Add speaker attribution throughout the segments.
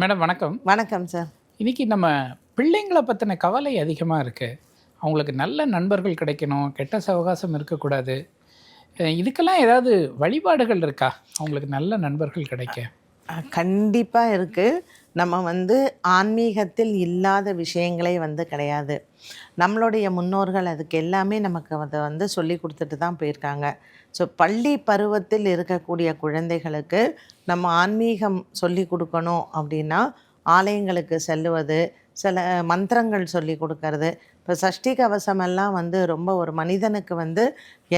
Speaker 1: Madam வணக்கம்.
Speaker 2: வணக்கம் sir
Speaker 1: இன்னைக்கு நம்ம பிள்ளைங்களை பற்றின கவலை அதிகமாக இருக்குது அவங்களுக்கு நல்ல நண்பர்கள் கிடைக்கணும் கெட்ட சவகாசம் இருக்கக்கூடாது. இதுக்கெல்லாம் ஏதாவது வழிபாடுகள் இருக்கா? அவங்களுக்கு நல்ல நண்பர்கள் கிடைக்க.
Speaker 2: கண்டிப்பாக இருக்குது நம்ம வந்து ஆன்மீகத்தில் இல்லாத விஷயங்களே வந்து கிடையாது. நம்மளுடைய முன்னோர்கள் அதுக்கு எல்லாமே நமக்கு அதை வந்து சொல்லி கொடுத்துட்டு தான் போயிருக்காங்க. ஸோ பள்ளி பருவத்தில் இருக்கக்கூடிய குழந்தைகளுக்கு நம்ம ஆன்மீகம் சொல்லி கொடுக்கணும் அப்படின்னா ஆலயங்களுக்கு செல்லுவது சில மந்திரங்கள் சொல்லி கொடுக்கறது. இப்போ சஷ்டி கவசமெல்லாம் வந்து ரொம்ப ஒரு மனிதனுக்கு வந்து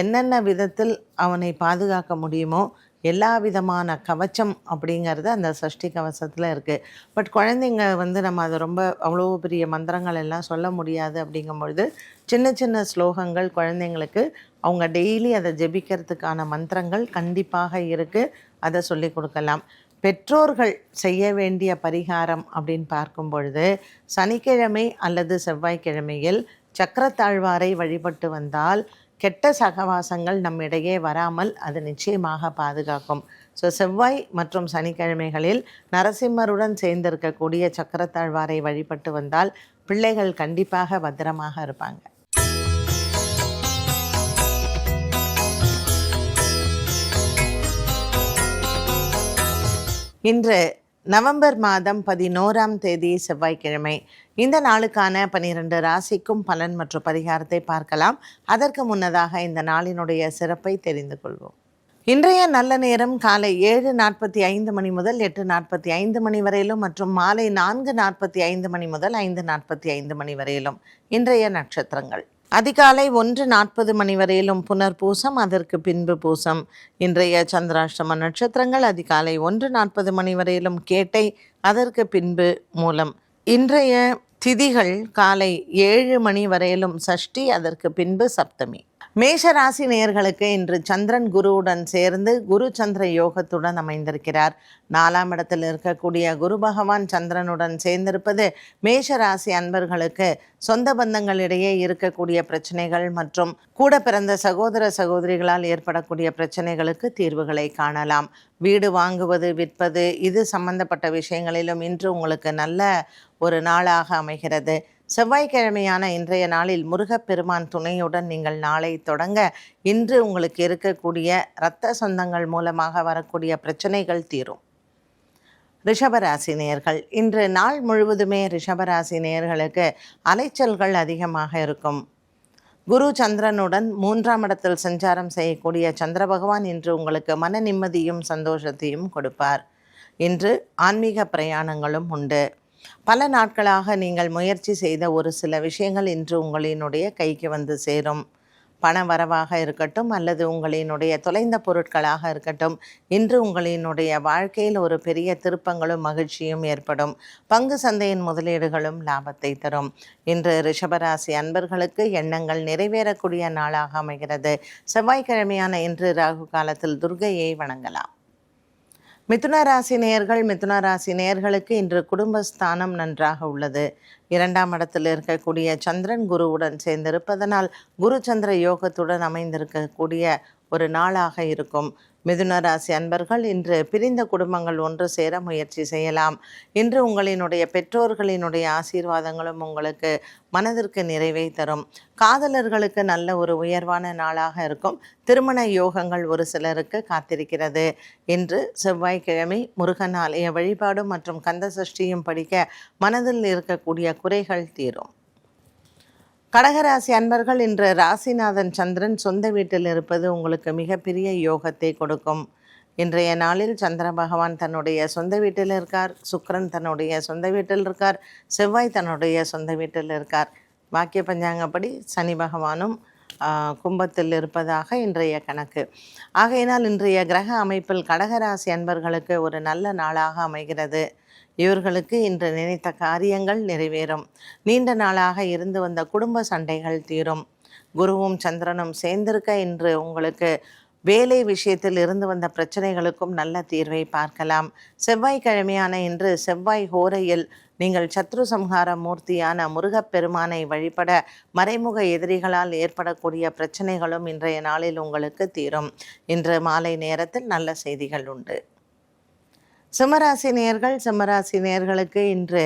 Speaker 2: என்னென்ன விதத்தில் அவனை பாதுகாக்க முடியுமோ எல்லா விதமான கவச்சம் அப்படிங்கிறது அந்த சஷ்டி கவசத்தில் இருக்குது பட் குழந்தைங்க வந்து நம்ம அதை ரொம்ப அவ்வளோ பெரிய மந்திரங்கள் எல்லாம் சொல்ல முடியாது அப்படிங்கும்பொழுது சின்ன சின்ன ஸ்லோகங்கள் குழந்தைங்களுக்கு அவங்க டெய்லி அதை ஜெபிக்கிறதுக்கான மந்திரங்கள் கண்டிப்பாக இருக்குது அதை சொல்லி கொடுக்கலாம். பெற்றோர்கள் செய்ய வேண்டிய பரிகாரம் அப்படின்னு பார்க்கும் பொழுது சனிக்கிழமை அல்லது செவ்வாய்க்கிழமையில் சக்கரத்தாழ்வாரை வழிபட்டு வந்தால் கெட்ட சகவாசங்கள் நம்மிடையே வராமல் அது நிச்சயமாக பாதுகாக்கும். ஸோ செவ்வாய் மற்றும் சனிக்கிழமைகளில் நரசிம்மருடன் சேர்ந்திருக்கக்கூடிய சக்கரத்தாழ்வாரை வழிபட்டு வந்தால் பிள்ளைகள் கண்டிப்பாக பத்திரமாக இருப்பாங்க. இன்று நவம்பர் மாதம் பதினோராம் தேதி செவ்வாய்க்கிழமை. இந்த நாளுக்கான பனிரெண்டு ராசிக்கும் பலன் மற்றும் பரிகாரத்தை பார்க்கலாம். அதற்கு முன்னதாக இந்த நாளினுடைய சிறப்பை தெரிந்து கொள்வோம். இன்றைய நல்ல நேரம் காலை ஏழு நாற்பத்தி ஐந்து மணி முதல் எட்டு நாற்பத்தி ஐந்து மணி வரையிலும் மற்றும் மாலை நான்கு நாற்பத்தி ஐந்து மணி முதல் ஐந்து நாற்பத்தி ஐந்து மணி வரையிலும் இன்றைய நட்சத்திரங்கள். அதிகாலை ஒன்று நாற்பது மணி வரையிலும் புனர் பூசம் அதற்கு பின்பு பூசம். இன்றைய சந்திராஷ்டம நட்சத்திரங்கள் அதிகாலை ஒன்று நாற்பது மணி வரையிலும் கேட்டை அதற்கு பின்பு மூலம். இன்றைய திதிகள் காலை ஏழு மணி வரையிலும் சஷ்டி அதற்கு பின்பு சப்தமி. மேஷ ராசி நேயர்களுக்கு இன்று சந்திரன் குருவுடன் சேர்ந்து குரு சந்திர யோகத்துடன் அமைந்திருக்கிறார். நாலாம் இடத்தில் இருக்கக்கூடிய குரு பகவான் சந்திரனுடன் சேர்ந்திருப்பது மேஷ ராசி அன்பர்களுக்கு சொந்த பந்தங்களிடையே இருக்கக்கூடிய பிரச்சனைகள் மற்றும் கூட பிறந்த சகோதர சகோதரிகளால் ஏற்படக்கூடிய பிரச்சனைகளுக்கு தீர்வுகளை காணலாம். வீடு வாங்குவது விற்பது இது சம்பந்தப்பட்ட விஷயங்களிலும் இன்று உங்களுக்கு நல்ல ஒரு நாளாக அமைகிறது. செவ்வாய்க்கிழமையான இன்றைய நாளில் முருகப்பெருமான் துணையுடன் நீங்கள் நாளை தொடங்க இன்று உங்களுக்கு இருக்கக்கூடிய இரத்த சொந்தங்கள் மூலமாக வரக்கூடிய பிரச்சனைகள் தீரும். ரிஷபராசி நேர்கள் இன்று நாள் முழுவதுமே ரிஷபராசி நேர்களுக்கு அலைச்சல்கள் அதிகமாக இருக்கும். குரு சந்திரனுடன் மூன்றாம் இடத்தில் சஞ்சாரம் செய்யக்கூடிய சந்திர பகவான் இன்று உங்களுக்கு மன நிம்மதியும் சந்தோஷத்தையும் கொடுப்பார். இன்று ஆன்மீக பிரயாணங்களும் உண்டு. பல நாட்களாக நீங்கள் முயற்சி செய்த ஒரு சில விஷயங்கள் இன்று உங்களினுடைய கைக்கு வந்து சேரும். பண வரவாக இருக்கட்டும் அல்லது உங்களினுடைய தொலைந்த பொருட்களாக இருக்கட்டும் இன்று உங்களினுடைய வாழ்க்கையில் ஒரு பெரிய திருப்பங்களும் மகிழ்ச்சியும் ஏற்படும். பங்கு சந்தையின் முதலீடுகளும் லாபத்தை தரும். இன்று ரிஷபராசி அன்பர்களுக்கு எண்ணங்கள் நிறைவேறக்கூடிய நாளாக அமைகிறது. செவ்வாய்க்கிழமையான இன்று ராகு காலத்தில் துர்கையை வணங்கலாம். மிதுன ராசி நேயர்கள் மிதுன ராசி நேயர்களுக்கு இன்று குடும்பஸ்தானம் நன்றாக உள்ளது. இரண்டாம் இடத்தில் இருக்கக்கூடிய சந்திரன் குருவுடன் சேர்ந்திருப்பதனால் குரு சந்திர யோகத்துடன் அமைந்திருக்கக்கூடிய ஒரு நாளாக இருக்கும். மிதுன ராசி அன்பர்கள் இன்று பிரிந்த குடும்பங்கள் ஒன்று சேர முயற்சி செய்யலாம். இன்று உங்களினுடைய பெற்றோர்களினுடைய ஆசீர்வாதங்களும் உங்களுக்கு மனதிற்கு நிறைவை தரும். காதலர்களுக்கு நல்ல ஒரு உயர்வான நாளாக இருக்கும். திருமண யோகங்கள் ஒரு சிலருக்கு காத்திருக்கிறது. இன்று செவ்வாய்க்கிழமை முருகன் ஆலய வழிபாடு மற்றும் கந்த சஷ்டியும் படிக்க மனதில் இருக்கக்கூடிய குறைகள் தீரும். கடகராசி அன்பர்கள் இன்று ராசிநாதன் சந்திரன் சொந்த வீட்டில் இருப்பது உங்களுக்கு மிகப்பெரிய யோகத்தை கொடுக்கும். இன்றைய நாளில் சந்திர பகவான் தன்னுடைய சொந்த வீட்டில் இருக்கார் சுக்கரன் தன்னுடைய சொந்த வீட்டில் இருக்கார் செவ்வாய் தன்னுடைய சொந்த வீட்டில் இருக்கார். வாக்கிய பஞ்சாங்கப்படி சனி பகவானும் கும்பத்தில் இருப்பதாக இன்றைய கணக்கு. ஆகையினால் இன்றைய கிரக அமைப்பில் கடகராசி அன்பர்களுக்கு ஒரு நல்ல நாளாக அமைகிறது. இவர்களுக்கு இன்று நினைத்த காரியங்கள் நிறைவேறும். நீண்ட நாளாக இருந்து வந்த குடும்ப சண்டைகள் தீரும். குருவும் சந்திரனும் சேர்ந்திருக்க இன்று உங்களுக்கு வேலை விஷயத்தில் இருந்து வந்த பிரச்சனைகளுக்கும் நல்ல தீர்வை பார்க்கலாம். செவ்வாய்க்கிழமையான இன்று செவ்வாய் ஹோரையில் நீங்கள் சத்ரு சம்ஹார மூர்த்தியான முருகப்பெருமானை வழிபட மறைமுக எதிரிகளால் ஏற்படக்கூடிய பிரச்சனைகளும் இன்றைய நாளில் உங்களுக்கு தீரும். இன்று மாலை நேரத்தில் நல்ல செய்திகள் உண்டு. சிம்மராசி நேர்கள் சிம்மராசி நேர்களுக்கு இன்று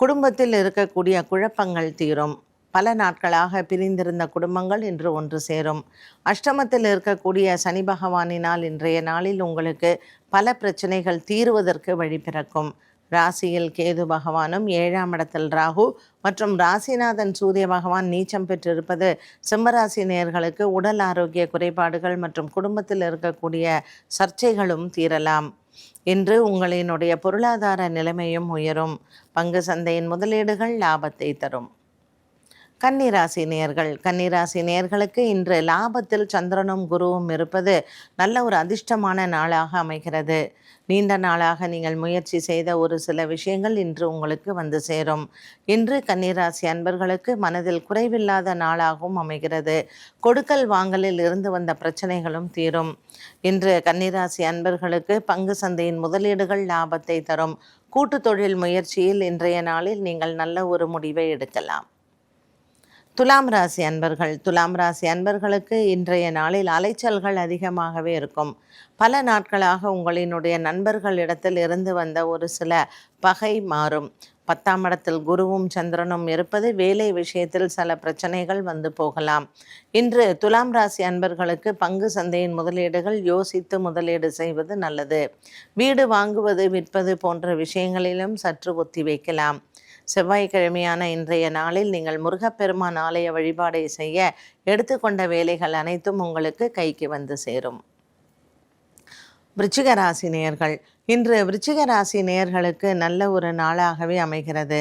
Speaker 2: குடும்பத்தில் இருக்கக்கூடிய குழப்பங்கள் தீரும். பல நாட்களாக பிரிந்திருந்த குடும்பங்கள் இன்று ஒன்று சேரும். அஷ்டமத்தில் இருக்கக்கூடிய சனி பகவானினால் இன்றைய நாளில் உங்களுக்கு பல பிரச்சனைகள் தீருவதற்கு வழி பிறக்கும். ராசியில் கேது பகவானும் ஏழாம் இடத்தில் ராகு மற்றும் ராசிநாதன் சூரிய பகவான் நீச்சம் பெற்றிருப்பது சிம்மராசி நேயர்களுக்கு உடல் ஆரோக்கிய குறைபாடுகள் மற்றும் குடும்பத்தில் இருக்கக்கூடிய சர்ச்சைகளும் தீரலாம். இன்று உங்களினுடைய பொருளாதார நிலைமையும் உயரும். பங்கு சந்தையின் முதலீடுகள் லாபத்தை தரும். கன்னிராசி நேர்கள். கன்னிராசி நேர்களுக்கு இன்று லாபத்தில் சந்திரனும் குருவும் இருப்பது நல்ல ஒரு அதிர்ஷ்டமான நாளாக அமைகிறது. நீண்ட நாளாக நீங்கள் முயற்சி செய்த ஒரு சில விஷயங்கள் இன்று உங்களுக்கு வந்து சேரும். இன்று கன்னிராசி அன்பர்களுக்கு மனதில் குறைவில்லாத நாளாகவும் அமைகிறது. கொடுக்கல் வாங்கலில் இருந்து வந்த பிரச்சனைகளும் தீரும். இன்று கன்னிராசி அன்பர்களுக்கு பங்கு சந்தையின் முதலீடுகள் லாபத்தை தரும். கூட்டு தொழில் முயற்சியில் இன்றைய நாளில் நீங்கள் நல்ல ஒரு முடிவை எடுக்கலாம். துலாம் ராசி அன்பர்கள். துலாம் ராசி அன்பர்களுக்கு இன்றைய நாளில் அலைச்சல்கள் அதிகமாகவே இருக்கும். பல நாட்களாக உங்களினுடைய நண்பர்களிடத்தில் இருந்து வந்த ஒரு சில பகை மாறும். பத்தாம் இடத்தில் குருவும் சந்திரனும் இருப்பது வேலை விஷயத்தில் சில பிரச்சனைகள் வந்து போகலாம். இன்று துலாம் ராசி அன்பர்களுக்கு பங்கு சந்தையின் முதலீடுகள் யோசித்து முதலீடு செய்வது நல்லது. வீடு வாங்குவது விற்பது போன்ற விஷயங்களிலும் சற்று ஒத்தி வைக்கலாம். செவ்வாய்க்கிழமையான இன்றைய நாளில் நீங்கள் முருகப்பெருமான் ஆலய வழிபாடை செய்ய எடுத்துக்கொண்ட வேலைகள் அனைத்தும் உங்களுக்கு கைக்கு வந்து சேரும். விருச்சிக ராசி நேயர்கள் இன்று விருச்சிக ராசி நேயர்களுக்கு நல்ல ஒரு நாளாகவே அமைகிறது.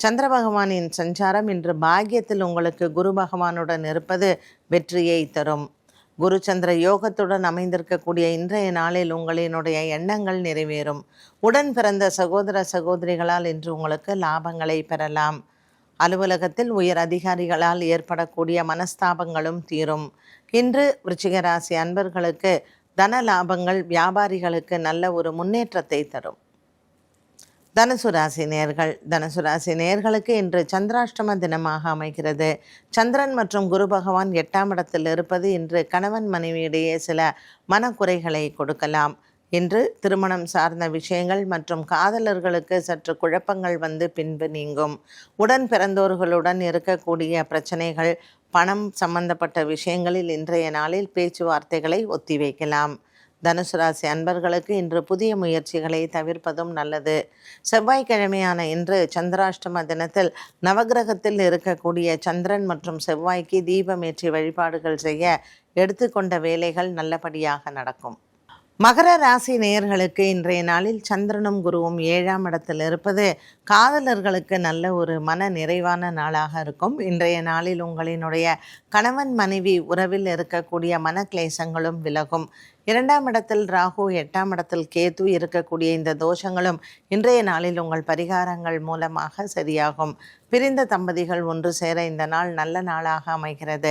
Speaker 2: சந்திர பகவானின் சஞ்சாரம் இன்று பாக்கியத்தில் உங்களுக்கு குரு பகவானுடன் இருப்பது வெற்றியை தரும். குரு சந்திர யோகத்துடன் அமைந்திருக்கக்கூடிய இன்றைய நாளில் உங்களினுடைய எண்ணங்கள் நிறைவேறும். உடன் பிறந்த சகோதர சகோதரிகளால் இன்று உங்களுக்கு லாபங்களை பெறலாம். அலுவலகத்தில் உயர் அதிகாரிகளால் ஏற்படக்கூடிய மனஸ்தாபங்களும் தீரும். இன்று விருச்சிகராசி அன்பர்களுக்கு தன லாபங்கள் வியாபாரிகளுக்கு நல்ல ஒரு முன்னேற்றத்தை தரும். தனுசு ராசி நேர்கள் தனுசு ராசி நேர்களுக்கு இன்று சந்திராஷ்டம தினமாக அமைகிறது. சந்திரன் மற்றும் குரு பகவான் எட்டாம் இடத்தில் இருப்பது இன்று கணவன் மனைவியிடையே சில மனக்குறைகளை கொடுக்கலாம். இன்று திருமணம் சார்ந்த விஷயங்கள் மற்றும் காதலர்களுக்கு சற்று குழப்பங்கள் வந்து பின்பு நீங்கும். உடன் பிறந்தோர்களுடன் இருக்கக்கூடிய பிரச்சனைகள் பணம் சம்பந்தப்பட்ட விஷயங்களில் இன்றைய நாளில் பேச்சுவார்த்தைகளை ஒத்திவைக்கலாம். தனுசு ராசி அன்பர்களுக்கு இன்று புதிய முயற்சிகளை தவிர்ப்பதும் நல்லது. செவ்வாய்க்கிழமையான இன்று சந்திராஷ்டம தினத்தில் நவகிரகத்தில் இருக்கக்கூடிய சந்திரன் மற்றும் செவ்வாய்க்கு தீபமேற்றி வழிபாடுகள் செய்ய எடுத்துக்கொண்ட வேலைகள் நல்லபடியாக நடக்கும். மகர ராசி நேயர்களுக்கு இன்றைய நாளில் சந்திரனும் குருவும் ஏழாம் இடத்தில் இருப்பது காதலர்களுக்கு நல்ல ஒரு மன நிறைவான நாளாக இருக்கும். இன்றைய நாளில் உங்களினுடைய கணவன் மனைவி உறவில் இருக்கக்கூடிய மன கிளேசங்களும் விலகும். இரண்டாம் இடத்தில் ராகு எட்டாம் இடத்தில் கேது இருக்கக்கூடிய இந்த தோஷங்களும் இன்றைய நாளில் உங்கள் பரிகாரங்கள் மூலமாக சரியாகும். பிரிந்த தம்பதிகள் ஒன்று சேர இந்த நாள் நல்ல நாளாக அமைகிறது.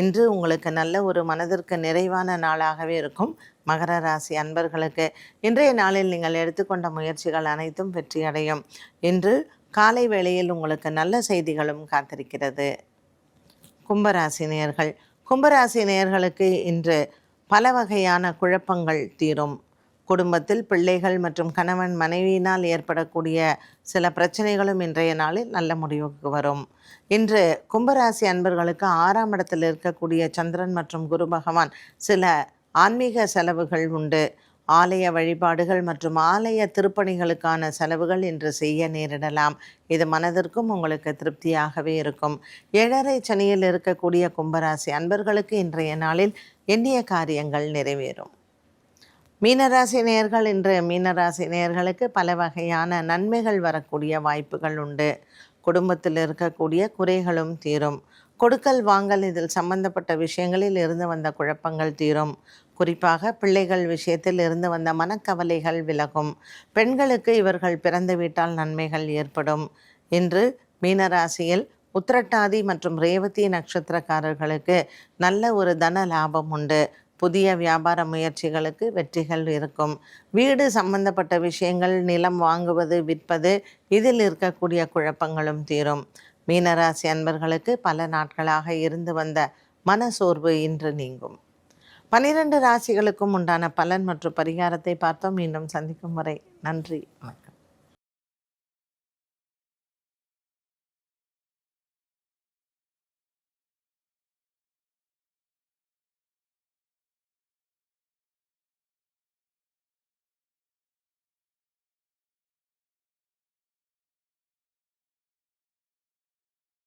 Speaker 2: இன்று உங்களுக்கு நல்ல ஒரு மனதிற்கு நிறைவான நாளாகவே இருக்கும். மகர ராசி அன்பர்களுக்கு இன்றைய நாளில் நீங்கள் எடுத்துக்கொண்ட முயற்சிகள் அனைத்தும் வெற்றியடையும். இன்று காலை வேளையில் உங்களுக்கு நல்ல செய்திகளும் காத்திருக்கிறது. கும்பராசி நேர்கள் கும்பராசி நேர்களுக்கு இன்று பல வகையான குழப்பங்கள் தீரும். குடும்பத்தில் பிள்ளைகள் மற்றும் கணவன் மனைவியினால் ஏற்படக்கூடிய சில பிரச்சனைகளும் இன்றைய நாளில் நல்ல முடிவுக்கு வரும். இன்று கும்பராசி அன்பர்களுக்கு ஆறாம் இடத்தில் இருக்கக்கூடிய சந்திரன் மற்றும் குரு பகவான் சில ஆன்மீக செலவுகள் உண்டு. ஆலய வழிபாடுகள் மற்றும் ஆலய திருப்பணிகளுக்கான செலவுகள் இன்று செய்ய நேரிடலாம். இது மனதிற்கும் உங்களுக்கு திருப்தியாகவே இருக்கும். ஏழரை சனியில் இருக்கக்கூடிய கும்பராசி அன்பர்களுக்கு இன்றைய நாளில் எண்ணிய காரியங்கள் நிறைவேறும். மீனராசி நேயர்கள் இன்று மீனராசி நேயர்களுக்கு பல வகையான நன்மைகள் வரக்கூடிய வாய்ப்புகள் உண்டு. குடும்பத்தில் இருக்கக்கூடிய குறைகளும் தீரும். கொடுக்கல் வாங்கல் இதில் சம்பந்தப்பட்ட விஷயங்களில் இருந்து வந்த குழப்பங்கள் தீரும். குறிப்பாக பிள்ளைகள் விஷயத்தில் இருந்து வந்த மனக்கவலைகள் விலகும். பெண்களுக்கு இவர்கள் பிறந்து வீட்டால் நன்மைகள் ஏற்படும். இன்று மீனராசியில் உத்திரட்டாதி மற்றும் ரேவதி நட்சத்திரக்காரர்களுக்கு நல்ல ஒரு தன லாபம் உண்டு. புதிய வியாபார முயற்சிகளுக்கு வெற்றிகள் இருக்கும். வீடு சம்பந்தப்பட்ட விஷயங்கள் நிலம் வாங்குவது விற்பது இதில் இருக்கக்கூடிய குழப்பங்களும் தீரும். மீனராசி அன்பர்களுக்கு பல நாட்களாக இருந்து வந்த மனசோர்வு இன்று நீங்கும். பனிரெண்டு ராசிகளுக்கும் உண்டான பலன் மற்றும் பரிகாரத்தை பார்த்தோம். மீண்டும் சந்திக்கும் வரை நன்றி.